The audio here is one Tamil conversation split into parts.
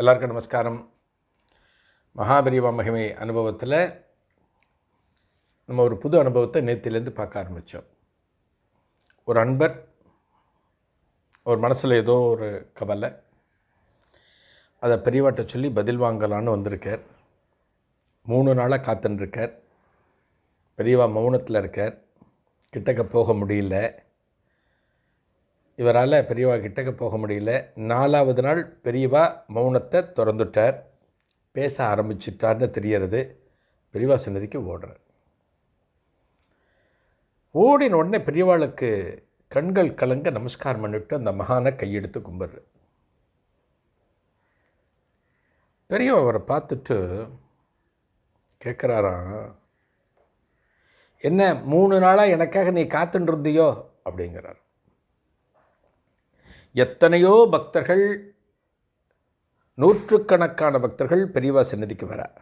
எல்லாருக்கும் நமஸ்காரம். மகாபரிவா மகிமை அனுபவத்தில் நம்ம ஒரு புது அனுபவத்தை நேத்திலேருந்து பார்க்க ஆரம்பித்தோம் ஒரு அன்பர் ஒரு மனசில் ஏதோ ஒரு கவலை அதை பெரியவாட்ட சொல்லி பதில் வாங்கலான்னு வந்திருக்கார். மூணு நாளாக காத்துன்னு பெரியவா மௌனத்தில் இருக்கார். கிட்டக்க போக முடியல. இவரால் பெரியவா கிட்டக்க போக முடியல. நாலாவது நாள் பெரியவா மௌனத்தை திறந்துட்டார். பேச ஆரம்பிச்சிட்டார்னு தெரியறது. பெரியவா சன்னதிக்கு ஓடுறார். ஓடின உடனே பெரியவாளுக்கு கண்கள் கலங்க நமஸ்காரம் பண்ணிவிட்டு அந்த மகானை கையெடுத்து கும்பிட்ற பெரியவா அவரை பார்த்துட்டு கேட்குறாராம் என்ன மூணு நாளாக எனக்காக நீ காத்துட்டு இருந்தியோ? அப்படிங்கிறார். எத்தனையோ பக்தர்கள் நூற்றுக்கணக்கான பக்தர்கள் பெரியவா சன்னதிக்கு வர.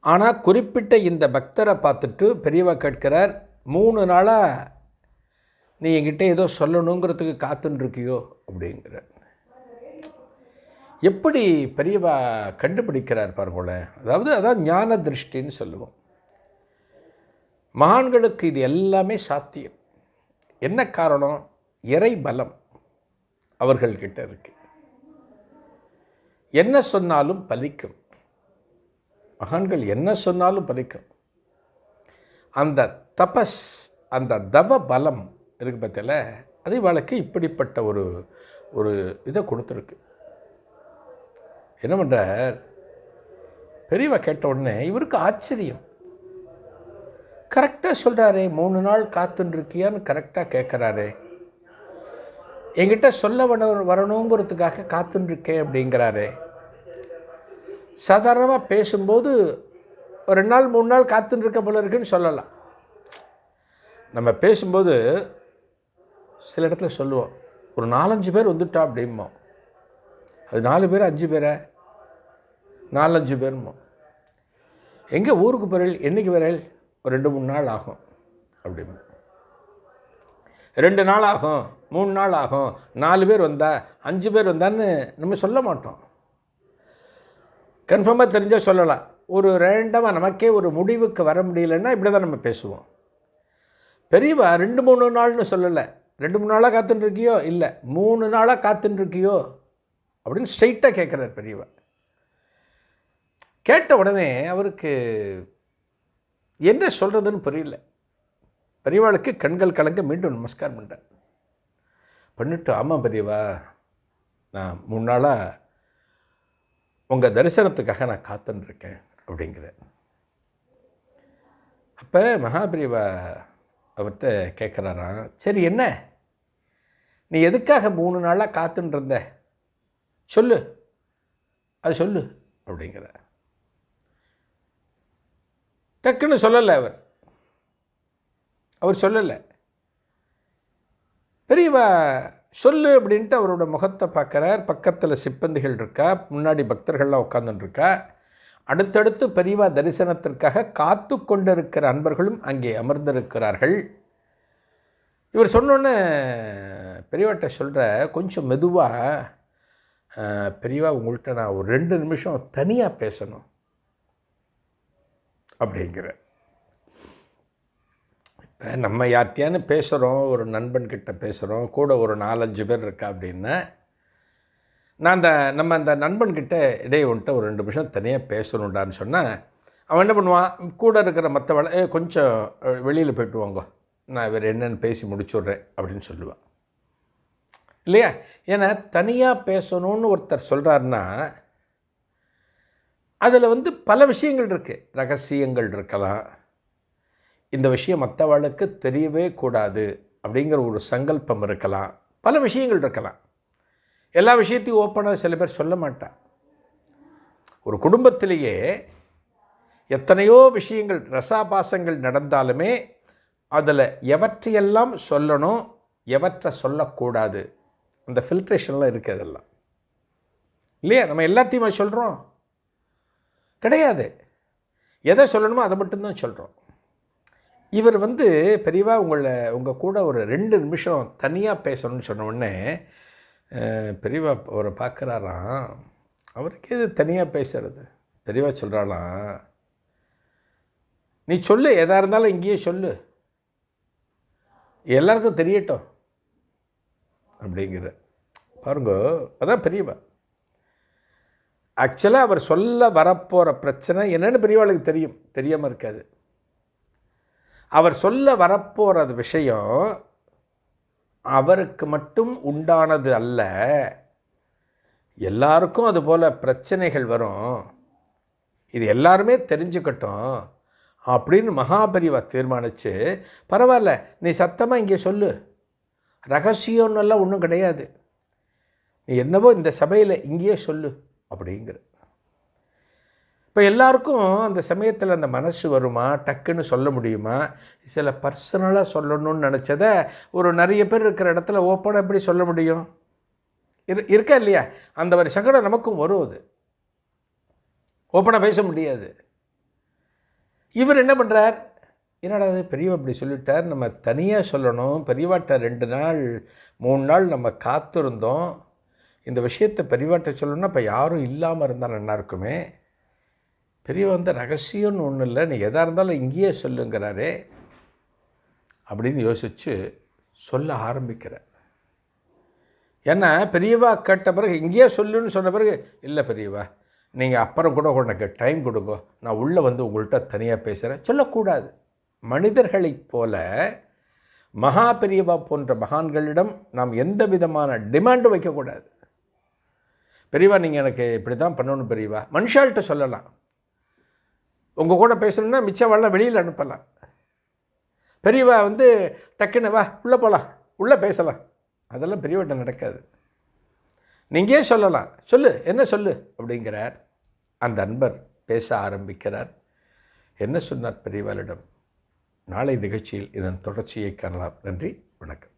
ஆனால் குறிப்பிட்ட இந்த பக்தரை பார்த்துட்டு பெரியவா கேட்கிறார் மூணு நாளாக நீ என்கிட்ட ஏதோ சொல்லணுங்கிறதுக்கு காத்துன்னு அப்படிங்கிற எப்படி பெரியவா கண்டுபிடிக்கிறார் பாருங்களேன். அதாவது அதான் ஞான திருஷ்டின்னு சொல்லுவோம். மகான்களுக்கு இது எல்லாமே சாத்தியம். என்ன காரணம்? இறை பலம் அவர்கள்கிட்ட இருக்கு. என்ன சொன்னாலும் பலிக்கும். மகான்கள் என்ன சொன்னாலும் பலிக்கும். அந்த தபஸ் அந்த தவ பலம் இருக்கு பற்றில அது இவளுக்கு இப்படிப்பட்ட ஒரு ஒரு இதை கொடுத்துருக்கு. என்ன பண்ணுறார் பெரியவ கேட்ட உடனே இவருக்கு ஆச்சரியம். கரெக்டாக சொல்கிறாரே மூணு நாள் காத்துருக்கியான்னு கரெக்டாக கேட்குறாரே என்கிட்ட சொல்ல வரணுங்கிறதுக்காக காத்துருக்கேன் அப்படிங்கிறாரே. சாதாரணமாக பேசும்போது ஒரு ரெண்டு நாள் மூணு நாள் காத்துருக்க போல இருக்குன்னு சொல்லலாம். நம்ம பேசும்போது சில இடத்துல சொல்லுவோம் ஒரு நாலஞ்சு பேர் வந்துட்டா அப்படிம்போம். அது நாலு பேர் அஞ்சு பேரை? நாலஞ்சு பேருமோ எங்கே ஊருக்கு பிறகு என்றைக்கு வரையில் ஒரு ரெண்டு மூணு நாள் ஆகும் அப்படிமா ரெண்டு நாள் ஆகும் மூணு நாள் ஆகும் நாலு பேர் வந்தா அஞ்சு பேர் வந்தான்னு நம்ம சொல்ல மாட்டோம். கன்ஃபார்மாக தெரிஞ்சால் சொல்லலாம். ஒரு ரேண்டமாக நமக்கே ஒரு முடிவுக்கு வர முடியலன்னா இப்படி தான் நம்ம பேசுவோம். பெரியவா ரெண்டு மூணு நாள்னு சொல்லலை. ரெண்டு மூணு நாளாக காத்துட்டுருக்கியோ இல்லை. மூணு நாளாக காத்துட்டுருக்கியோ அப்படின்னு ஸ்ட்ரைட்டாக கேட்குறார் பெரியவா. கேட்ட உடனே அவருக்கு என்ன சொல்கிறதுன்னு புரியல. பெரியவாளுக்கு கண்கள் கலங்க மீண்டும் நமஸ்காரம் பண்ணுறேன் பண்ணிட்டு ஆமாம் பெரியவா. நான் மூணு நாளாக உங்கள் தரிசனத்துக்காக நான் காத்துன்ருக்கேன் அப்படிங்கிறேன். அப்போ மகாபிரிவா அவர்கிட்ட கேட்குறாராம் சரி என்ன? நீ எதுக்காக மூணு நாளாக காத்துன்ருந்த சொல்லு. அது சொல்லு அப்படிங்கிற டக்குன்னு சொல்லலை அவர். அவர் சொல்லலை. பெரியவா சொல்லு அப்படின்ட்டு அவரோட முகத்தை பார்க்குறார். பக்கத்தில் சிப்பந்திகள் இருக்கா? முன்னாடி பக்தர்கள்லாம் உட்காந்துருக்கா அடுத்தடுத்து பெரியவா தரிசனத்திற்காக காத்து கொண்டிருக்கிற அன்பர்களும் அங்கே அமர்ந்திருக்கிறார்கள். இவர் சொன்னோன்னே பெரியவாட்ட சொல்கிற கொஞ்சம் மெதுவாக பெரியவா உங்கள்கிட்ட நான் ஒரு ரெண்டு நிமிஷம் தனியாக பேசணும். அப்படிங்கிற நம்ம யார்கிட்டயானு பேசுகிறோம் ஒரு நண்பன்கிட்ட பேசுகிறோம் கூட ஒரு நாலஞ்சு பேர் இருக்கா அப்படின்னா நான் அந்த நம்ம அந்த நண்பன்கிட்ட இடையே வந்துட்டு ஒரு ரெண்டு நிமிஷம் தனியாக பேசணுண்டான்னு சொன்னால் அவன் என்ன பண்ணுவான்? கூட இருக்கிற மற்றவளை வேலை கொஞ்சம் வெளியில் போய்ட்டு வாங்க. நான் இவர் என்னென்னு பேசி முடிச்சுட்றேன் அப்படின்னு சொல்லுவான். இல்லையா? ஏன்னா தனியாக பேசணும்னு ஒருத்தர் சொல்கிறாருன்னா அதில் வந்து பல விஷயங்கள் இருக்குது ரகசியங்கள் இருக்கலாம். இந்த விஷயம் மற்றவளுக்கு தெரியவே கூடாது அப்படிங்கிற ஒரு சங்கல்பம் இருக்கலாம். பல விஷயங்கள் இருக்கலாம். எல்லா விஷயத்தையும் ஓப்பனாக சில பேர் சொல்ல மாட்டான் ஒரு குடும்பத்திலேயே எத்தனையோ விஷயங்கள் ரசாபாசங்கள் நடந்தாலுமே அதில் எவற்றையெல்லாம் சொல்லணும் எவற்றை சொல்லக்கூடாது அந்த ஃபில்ட்ரேஷன்லாம் இருக்குது அதெல்லாம். இல்லையா? நம்ம எல்லாத்தையுமே சொல்கிறோம் கிடையாது. எதை சொல்லணுமோ அதை மட்டும்தான் சொல்கிறோம் இவர் வந்து பெரியவா உங்களை உங்கள் கூட ஒரு ரெண்டு நிமிஷம் தனியாக பேசணும்னு சொன்ன உடனே பெரியவா அவரை பார்க்குறாராம். அவருக்கு எது தனியாக பேசுறது. பெரியவா சொல்கிறாளாம் நீ சொல்லு எதாக இருந்தாலும் இங்கேயே சொல்லு. எல்லாருக்கும் தெரியட்டும். அப்படிங்கிற பாருங்க அதான் பெரியவா. ஆக்சுவலாக அவர் சொல்ல வரப்போகிற பிரச்சனை என்னென்னு பெரியவாளுக்கு தெரியும். தெரியாமல் இருக்காது. அவர் சொல்ல வரப்போகிறது விஷயம் அவருக்கு மட்டும் உண்டானது அல்ல. எல்லாருக்கும் அதுபோல் பிரச்சனைகள் வரும். இது எல்லாருமே தெரிஞ்சுக்கட்டும் அப்படின்னு மகாபரிவா தீர்மானித்து பரவாயில்ல நீ சத்தமாக இங்கே சொல்லு. ரகசியம்னெல்லாம் ஒன்றும் கிடையாது. நீ என்னவோ இந்த சபையில் இங்கேயே சொல்லு அப்படிங்கிற இப்போ எல்லாருக்கும் அந்த சமயத்தில் அந்த மனசு வருமா? டக்குன்னு சொல்ல முடியுமா? சில பர்சனலாக சொல்லணும்னு நினச்சதை ஒரு நிறைய பேர் இருக்கிற இடத்துல ஓப்பனாக எப்படி சொல்ல முடியும்? இரு இருக்கா இல்லையா? அந்த மாதிரி சங்கடம் நமக்கும் வரும் அது. ஓப்பனாக பேச முடியாது. இவர் என்ன பண்ணுறார் என்னடா அது பெரியவா இப்படி சொல்லிட்டார் நம்ம தனியாக சொல்லணும். பெரியவாட்ட ரெண்டு நாள் மூணு நாள் நம்ம காத்திருந்தோம். இந்த விஷயத்தை பெரியவாட்ட சொல்லணும்னா இப்போ யாரும் இல்லாமல் இருந்தால் நல்லா இருக்குமே. பெரியவா வந்து ரகசியம்னு ஒன்றும் இல்லை. நீ எதாக இருந்தாலும் இங்கேயே சொல்லுங்கிறாரே அப்படின்னு யோசித்து சொல்ல ஆரம்பிக்கிறார். ஏன்னா பெரியவா கேட்ட பிறகு இங்கேயே சொல்லுன்னு சொன்ன பிறகு இல்லை பெரியவா நீங்கள் அப்புறம் கூட உனக்கு டைம் கொடுங்க. நான் உள்ளே வந்து உங்கள்கிட்ட தனியாக பேசுகிறேன் சொல்லக்கூடாது. மனிதர்களைப் போல மகா பெரியவா போன்ற மகான்களிடம் நாம் எந்த விதமான டிமாண்டும் வைக்கக்கூடாது. பெரியவா நீங்கள் எனக்கு இப்படி தான் பண்ணணும் பெரியவா. மனுஷால்கிட்ட சொல்லலாம். உங்கள் கூட பேசணுன்னா மிச்சவாள்லாம் வெளியில் அனுப்பலாம். பெரியவா வந்து டக்குன்னு வா உள்ளே போகலாம் உள்ளே பேசலாம். அதெல்லாம் பெரியவட்ட நடக்காது. நீங்கள் சொல்லலாம்? சொல்லு என்ன சொல்லு? அப்படிங்கிறார். அந்த அன்பர் பேச ஆரம்பிக்கிறார். என்ன சொன்னார் பெரியவாளிடம்? நாளை நிகழ்ச்சியில் இதன் தொடர்ச்சியை காணலாம். நன்றி வணக்கம்.